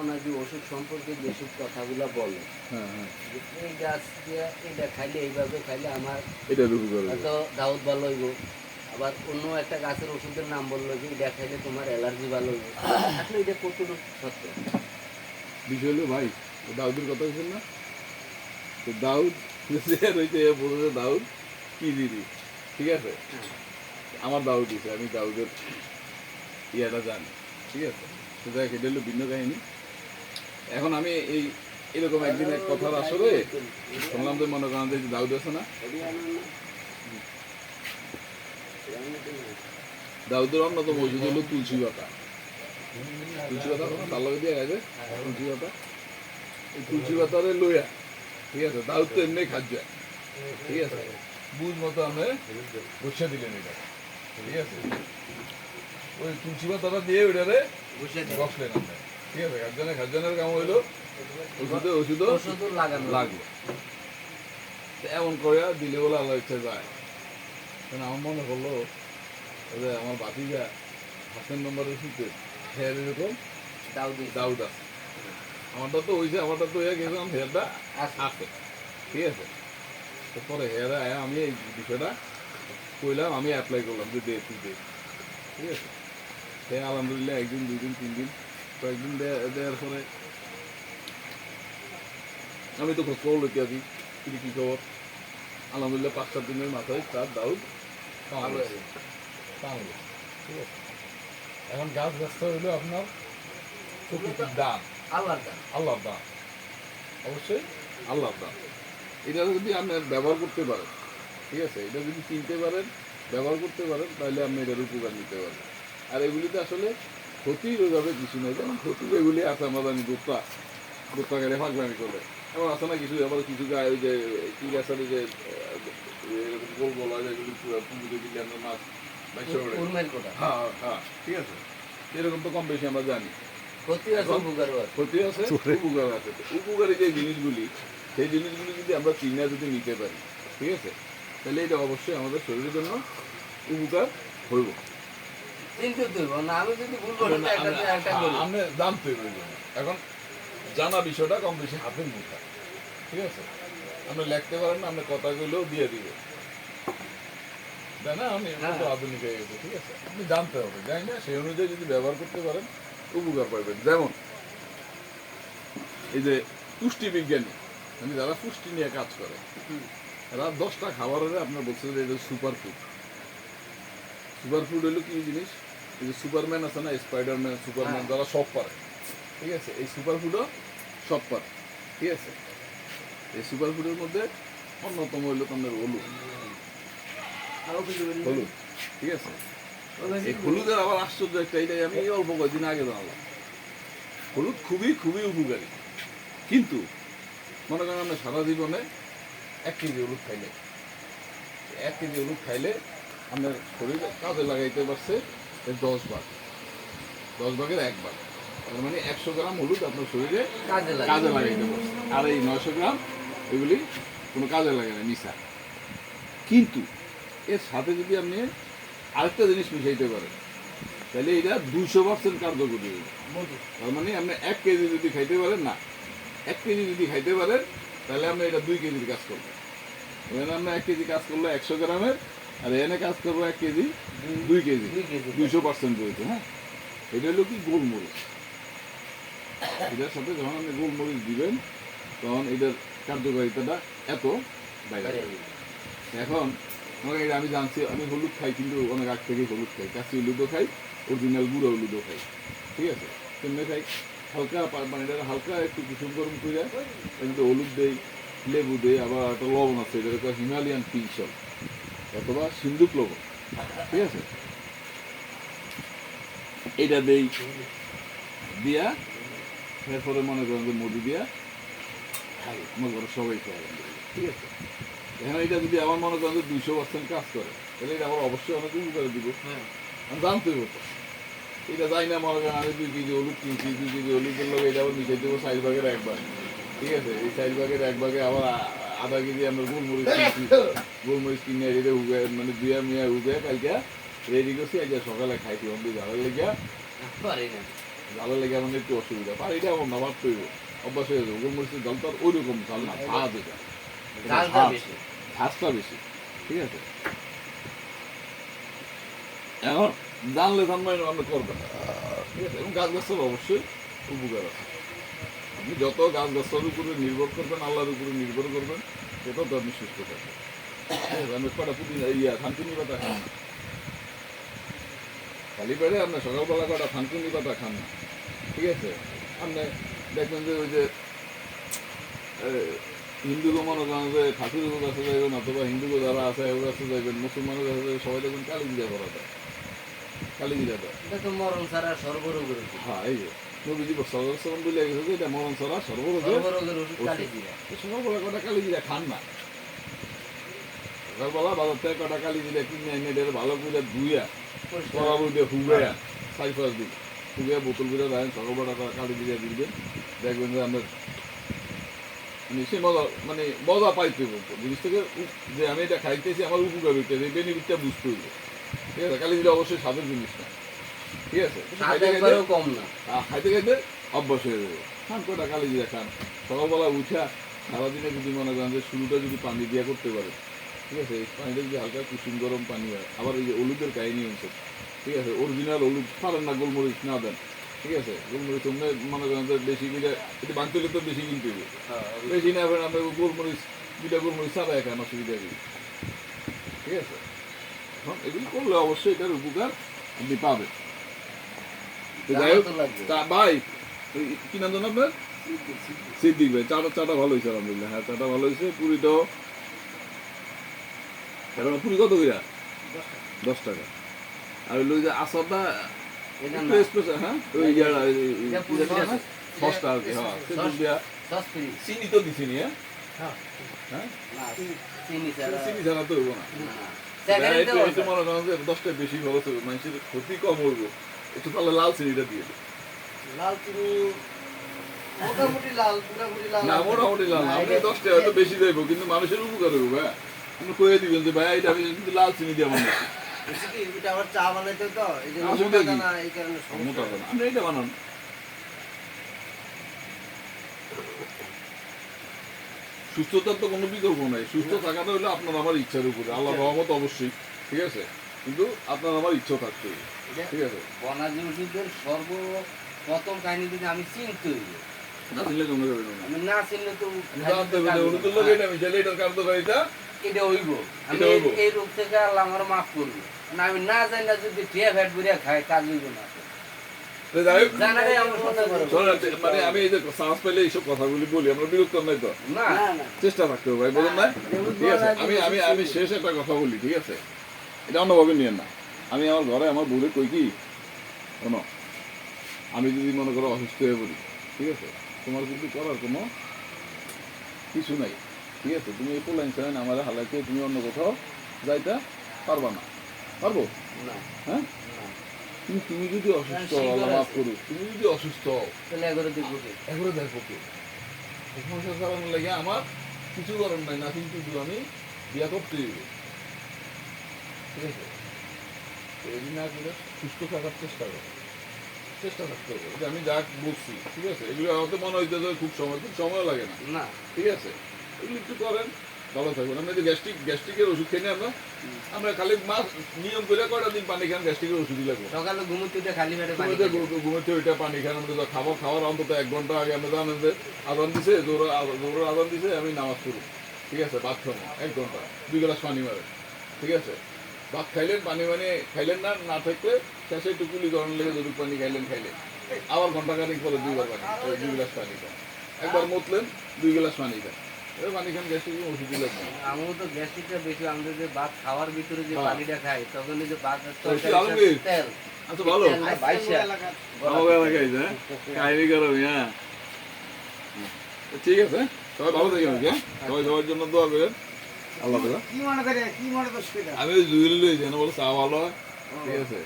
ওনাজি ওষুধ সম্পর্কে যেসব কথাগুলো বলে। হ্যাঁ হ্যাঁ। এই গাছ দিয়ে এটা খাইলে এইভাবে খাইলে আমার এটা হয়তো দাউদ ভালো হইব। আবার অন্য একটা গাছের ওষুধের নাম বলল যে এটা খাইলে তোমার অ্যালার্জি ভালো হইব। আসলে এটা কতটুকু সত্য? বিষয় হলো ভাই দাউদের কথা হয়েছিল না? তো দাউদ রয়েছে বলছে দাউদ কি দিদি? ঠিক আছে? আমার দাউদ দিছে আমি দাউদের ইয়াটা জানি। ঠিক আছে? সেটা এটা হলো ভিন্ন কাহিনী। এখন আমি এই এরকম একদিন এক কথার আসলে শুনলাম যে মনে করেন যে দাউদ আছে না? দাউদের অন্যতম ওষুধ হলো তুলসী পাতা। তুলসী পাতা তার লগে দিয়ে গেছে। তুলসী পাতা। এই তুলসী পাতারে লইয়া ঠিক আছে? দাউদ তো এমনি খাদ্য ঠিক আছে? বুঝ মতো আমরা বসে দিলেন এটা। ঠিক আছে? ওই তুলসী পাতাটা দিয়ে ওইটারে। বসলেন আমরা ঠিক আছে খাদ্যনের খাদ্যনের কাম হইল ওষুধে ওষুধ ওষুধও লাগানো। লাগল এমন করে দিলে বলে আল্লাহ ইচ্ছা যায়। কারণ আমার মনে করল যে আমার বাতিজা হাসেন নম্বরের শীতে হেয়ার এরকম দাউদি দাউদ আছে। আমারটা তো হয়েছে আমারটা তো হয়ে গেছিলাম হেয়ারটা। আছে। ঠিক আছে? তারপরে হেয়ারে আয়া আমি এই বিষয়টা কইলাম আমি অ্যাপ্লাই করলাম যে দে তুই দে ঠিক আছে? সে আলহামদুলিল্লাহ একদিন দুই দিন তিন দিন কয়েকদিন দেওয়ার পরে আমি তো খোঁজ খবর লইতে আছি কি কি খবর আলহামদুলিল্লাহ পাঁচ সাত দিনের মাথায় তার দাউদ এখন গাছ ব্যস্ত হইল আপনার প্রকৃতির দান আল্লাহর দান আল্লাহর দান অবশ্যই আল্লাহর দান এটা যদি আপনি ব্যবহার করতে পারেন ঠিক আছে এটা যদি চিনতে পারেন ব্যবহার করতে পারেন তাহলে আপনি এটার উপকার নিতে পারেন আর এগুলিতে আসলে ক্ষতির ওইভাবে কিছু নেই যেমন ক্ষতি এগুলি আছে আমরা জানি গুপ্তা গুপ্তা গেলে ফাঁকলামি করলে। এমন আছে না কিছু আবার কিছু গায়ে ওই যে কি গাছের ওই যে এরকম গোল গোল হয় যেগুলি পুকুরে দিলে আমরা মাছ হ্যাঁ হ্যাঁ ঠিক আছে। এরকম তো কম বেশি আমরা জানি। ক্ষতি আছে ক্ষতি আছে উপকার আছে। উপকারী যে জিনিসগুলি সেই জিনিসগুলি যদি আমরা চিনা যদি নিতে পারি ঠিক আছে? তাহলে এটা অবশ্যই আমাদের শরীরের জন্য উপকার হইব। চিন্তিত হইব না আমি যদি ভুল করি তো একটা দিয়ে একটা করি। আমরা জানতে হবে এই জন্য। এখন জানা বিষয়টা কম বেশি হাতের মুঠা। ঠিক আছে? আপনি লিখতে পারেন না আপনি কথাগুলোও দিয়ে দিবে। না? আমি তো হ্যাঁ। আধুনিক হয়ে গেছে ঠিক আছে? আপনি জানতে হবে জানি না সেই অনুযায়ী যদি ব্যবহার করতে পারেন উপকার পাইবেন যেমন এই যে পুষ্টি বিজ্ঞানী মানে যারা পুষ্টি নিয়ে কাজ করে। এরা দশটা খাবারের আপনার বলছে যে এটা সুপার ফুড সুপার ফুড হলো কি জিনিস? এই যে সুপারম্যান আছে না স্পাইডারম্যান সুপারম্যান। যারা সব পারে। ঠিক আছে? এই সুপার ফুডও সব পারে। ঠিক আছে? এই সুপার ফুডের মধ্যে অন্যতম হইল তোমাদের হলুদ। হলুদ। ঠিক আছে? এই হলুদের আবার আশ্চর্য একটা এটাই আমি অল্প কয়েকদিন আগে জানলাম হলুদ খুবই খুবই উপকারী। কিন্তু মনে করেন আমরা সারা জীবনে এক কেজি হলুদ খাইলে এক কেজি হলুদ খাইলে আপনার শরীরে কাজে লাগাইতে পারছে এই দশ ভাগ। দশ ভাগের এক ভাগ। তার মানে একশো গ্রাম হলুদ আপনার শরীরে কাজে কাজে লাগাইতে পারছে আর এই নয়শো গ্রাম এগুলি কোনো কাজে লাগে না মিশা কিন্তু এর সাথে যদি আপনি আরেকটা জিনিস মিশাইতে পারেন তাহলে এটা দুশো পার্সেন্ট কার্যকরী হবে। তার মানে আপনি এক কেজি যদি খাইতে পারেন না এক কেজি যদি খাইতে পারেন তাহলে আপনি এটা দুই কেজির কাজ করবেন। এখানে আমরা এক কেজি কাজ করল একশো গ্রামের আর এনে কাজ করব এক কেজি দুই কেজি। দুই দুইশো পার্সেন্ট রয়েছে হ্যাঁ? এটা হলো কি গোলমরিচ। এটার সাথে যখন আপনি গোলমরিচ দিবেন তখন এটার কার্যকারিতাটা এত বাইরে এখন আমাকে আমি জানছি আমি হলুদ খাই কিন্তু অনেক আগ থেকেই হলুদ খাই। কাঁচি হলুদও খাই অরিজিনাল গুঁড়ো হলুদও খাই। ঠিক আছে? তেমনি খাই। হালকা মানে এটা হালকা একটু কুসুম গরম করে হলুদ দেই লেবু দেই আবার একটা লবণ আছে এটা হিমালয়ান সল্ট। অথবা সিন্ধুক লবণ। ঠিক আছে? এটা দেই দিয়া এরপরে মনে করেন যে মধু দিয়া খাই আমার ঘরে সবাই খাই ঠিক আছে? এখন এটা যদি আমার মনে করেন যে দুইশো পার্সেন্ট কাজ করে তাহলে এটা আমার অবশ্যই অনেক উপকার দিব। হ্যাঁ। আমি জানতে হতো এটা যাই না মনে করেন আমি দুই কেজি হলুদ কিনছি দুই কেজি হলুদের লোক এটা আবার মিশাই দেবো চার ভাগের এক ভাগ। ঠিক আছে? এই চার ভাগের এক ভাগে আবার আধা কেজি আমরা গোলমরিচ কিনছি। গোলমরিচ কিনে এটা উগে মানে দুয়া মিয়া উগে কালকে। রেডি করছি আজ সকালে খাইছি অন্ধি ঝাড়ার লেগে পারি ঝালের লেগে আমার একটু অসুবিধা পানিটা আমার না ভাবতে হইব অভ্যাস হয়ে যাবে গোলমরিচের জল তো আর ওই রকম ঝাল না ঝাঁজ এটা। এটা বেশি। ঠিক আছে? এখন জানলে জানবেন আপনি করবেন ঠিক আছে এবং গাছ গাছের অবশ্যই উপকার আছে। আপনি যত গাছ গাছের উপরে নির্ভর করবেন আল্লাহর উপরে নির্ভর করবেন তত তো আপনি সুস্থ থাকবেন। ঠিক আছে? আমি কটা পুদিনা ইয়া থানকুনি পাতা খান না। খালি পেটে আপনার সকালবেলা কটা থানকুনি পাতা খান না। ঠিক আছে? আপনি দেখবেন যে ওই যে এ, হিন্দুকে মনে করেন যে ঠাকুরের কাছে যাইবেন অথবা হিন্দুকে যারা আছে ওর কাছে যাইবেন মুসলমানের কাছে যাইবেন সবাই দেখবেন কালী পূজা করা যায়। কালী পূজা দেয় তো মরণ ছাড়া ওষুধ হ্যাঁ এই যে। নবীজি সর্বসরণ বলে গেছে যে এটা মরণ ছাড়া সর্বরোগের কটা কালী জিরা খান না। সকালবেলা বাজার থেকে কটা কালী জিরা কিনে এনে ভালো করে ধুইয়া বইতে হুগাইয়া দিন। হুগাইয়া বোতল করে রাখেন সকালবেলা কালী জিরা দিবেন? দেখবেন যে মানে সে মজা মানে মজা পাইতে জিনিস থেকে যে আমি এটা খাইতেছি আমার উপকার হইতেছে এই বেনিফিটটা বুঝতে হইবে। ঠিক আছে কালী জিরা অবশ্যই স্বাদের জিনিস না। ঠিক আছে খাইতে খাইতে কম না। খাইতে খাইতে অভ্যাস হয়ে যাবে। খান কটা কালি জিরা খান। সকালবেলা উঠা সারাদিনে যদি মনে করেন যে শুরুটা যদি পানি দিয়া করতে পারে ঠিক আছে পানিটা যদি হালকা কুসুম গরম পানি হয় আবার এই যে হলুদের কাহিনী হচ্ছে ঠিক আছে অরিজিনাল হলুদ পারেন না গোলমরিচ না দেন ঠিক আছে গোলমরিচ মনে করেন যে বেশি করে এটা বানতে হলে তো বেশি কিনতে হবে। বেশি না পারেন আমরা গোলমরিচ দুইটা গোলমরিচ সাদা খান অসুবিধা কি? ঠিক আছে? এখন এগুলি করলে অবশ্যই এটার উপকার আপনি পাবেন। যাই হোক তো লাগবে তা ভাই কি নাম জানো আপনার? সিদ্দিক ভাই চাটা চাটা ভালো হয়েছে আলহামদুলিল্লাহ। হ্যাঁ চাটা ভালো হয়েছে পুরিটাও এখন পুরি কত কইরা? দশ টাকা। আর ওই যে আসারটা হ্যাঁ? ওই ইয়াটা। সসটা আর কি হ্যাঁ চিনি তো দিছি নি হ্যাঁ। হ্যাঁ? চিনি ছাড়া তো হইব না। মনে দশটা বেশি খরচ হবে মানুষের ক্ষতি কম হইব। একটু তাহলে লাল চিনিটা দিয়ে দিন। লাল চিনি মোটামুটি লাল পুরাপুরি লাল না মোটামুটি লাল না না, আপনি এটা- দশটা হয়তো বেশি যাইবো কিন্তু মানুষের উপকার হইব ভাই। আপনি কয়ে দিবেন যে ভাই এটা আমি কিন্তু লাল চিনি দিয়ে বানাচ্ছি এটা আবার চা বানাইতে তো এই জন্য মোটা দানা এই কারণে মোটা হবে আপনি এটা বানান। সুস্থতার তো কোনো বিকল্প নাই। সুস্থ থাকাটা হলো আপনার আমার ইচ্ছার উপরে। আল্লাহ রহমত অবশ্যই। ঠিক আছে? কিন্তু আপনার আমার ইচ্ছা থাকতে ঠিক আছে? বনাজি ওষুধের সর্বপ্রথম কাহিনী যদি আমি চিনতে না যাবে আমি না চিনলে তো জানতে হবে যে অনুকূল লোক এটা মিশাইলে এটার কার্যকারিতা এটা হইব। আমি এই- এই রোগ থেকে আল্লাহ আমার মাফ করব। না আমি না জানি না যদি টিয়া ফ্যাট বুড়িয়া খাই কাজ হইব না। শোনেন, মানে আমি এই যে সাহস পেলে এইসব কথাগুলি বলি আমরা বিরক্ত নাই তো। চেষ্টা থাকতে হবে বলুন না। ঠিক আছে আমি আমি আমি শেষ একটা কথা বলি ঠিক আছে? এটা অন্যভাবে নিয়েন না। আমি আমার ঘরে আমার বউরে কই কি শোনো আমি যদি মনে করো অসুস্থ হয়ে পড়ি ঠিক আছে? তোমার কিন্তু করার কোনো কিছু নাই ঠিক আছে? তুমি এই পোলাইন চাইন আমার হালাকে তুমি অন্য কোথাও যাইতে পারবা না। পারব? হ্যাঁ? কিন্তু তুমি যদি অসুস্থ হ্যাঁ, হও মাফ আছে। তুমি যদি অসুস্থ হও তাহলে এগারো দিক উঠে এগুলো দেখো কি? চালানোর লাগে আমার কিছু করার নাই না কিন্তু আমি বিয়া করতে ঠিক আছে। সুস্থ থাকার চেষ্টা করো। চেষ্টা থাকতে হবে। যে আমি যা বলছি ঠিক আছে? এগুলো আমাকে মনে হইতে খুব সময় খুব সময় লাগে না। না। ঠিক আছে? এগুলো একটু করেন ভালো থাকবেন আমরা যে গ্যাস্ট্রিক গ্যাস্ট্রিকের ওষুধ খেয়ে আমরা আমরা খালি মাস নিয়ম করে কয়টা দিন পানি খান গ্যাস্ট্রিকের ওষুধই লাগবে। সকালে ঘুমোতে খালি পেটে পানি ঘুমেতে ওইটা পানি খান। আমরা তো খাবার খাওয়ার অন্তত এক ঘণ্টা আগে আমরা জানেন যে আদান দিছে জোর জোর আদান দিছে আমি নামাজ পড়ি। ঠিক আছে? খাব এক ঘণ্টা দুই গ্লাস পানি মারে ঠিক আছে? ভাত খাইলেন পানি মানে খাইলেন না না থাকলে শেষে একটু কুলি গরম লেগে যদি পানি খাইলেন খাইলেন। আবার ঘণ্টা খানিক পরে দুইবার পানি দুই গ্লাস পানি খান। একবার মতলেন দুই গ্লাস পানি খান। পানি খান গ্যাস্ট্রিক ওষুধ লাগবে। আমিও তো গ্যাস্ট্রিকটা বেশি আমরা যে ভাত খাওয়ার ভিতরে যে হ্যাঁ। পানিটা খাই তখন যে ভাত তেল। আচ্ছা ভালো। হ্যাঁ? করো হ্যাঁ। ঠিক আছে সবাই ভালো থাকি সবাই সবার জন্য দোয়া করেন। আল্লাহ কি মনে করে কি মনে করছে এটা? আমি দুই লই যেন বলে চা ভালো হয় ঠিক আছে